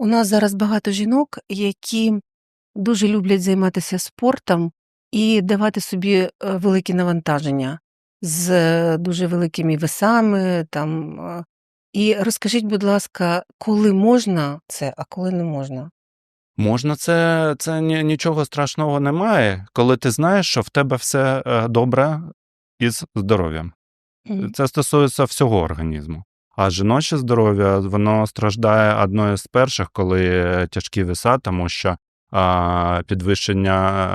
У нас зараз багато жінок, які дуже люблять займатися спортом і давати собі е, великі навантаження з е, дуже великими весами. Там. е. І розкажіть, будь ласка, коли можна це, а коли не можна? Можна це, це нічого страшного немає, коли ти знаєш, що в тебе все добре із здоров'ям. Це стосується всього організму. А жіноче здоров'я воно страждає одною з перших, коли тяжкі веса, тому що а, підвищення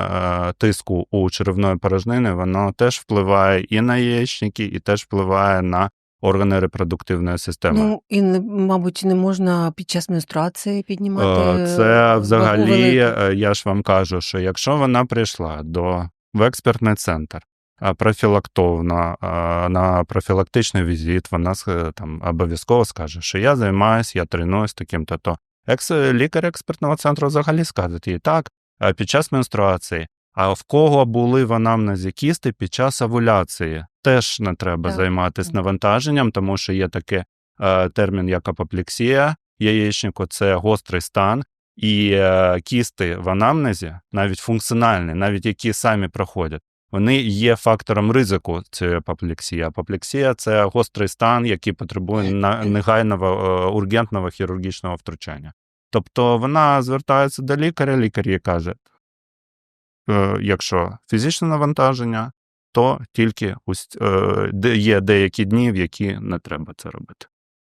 е, тиску у черевної порожнини воно теж впливає і на яєчники, і теж впливає на органи репродуктивної системи. Ну, і, мабуть, не можна під час менструації піднімати. Е, Це взагалі, е, я ж вам кажу, що якщо вона прийшла до в експертний центр профілактовно на профілактичний візит, вона там обов'язково скаже, що я займаюся, я тренуюсь таким-то то. Екс лікар експертного центру взагалі скаже їй так, під час менструації. А в кого були в анамнезі кісти під час овуляції, теж не треба Так. займатися навантаженням, тому що є такий е, термін, як апоплексія яєчнику, це гострий стан, і е, кісти в анамнезі, навіть функціональні, навіть які самі проходять, вони є фактором ризику цієї апоплексії. Апоплексія це гострий стан, який потребує негайного е, ургентного хірургічного втручання. Тобто вона звертається до лікаря, лікар їй каже, е, якщо фізичне навантаження, то тільки е, є деякі дні, в які не треба це робити.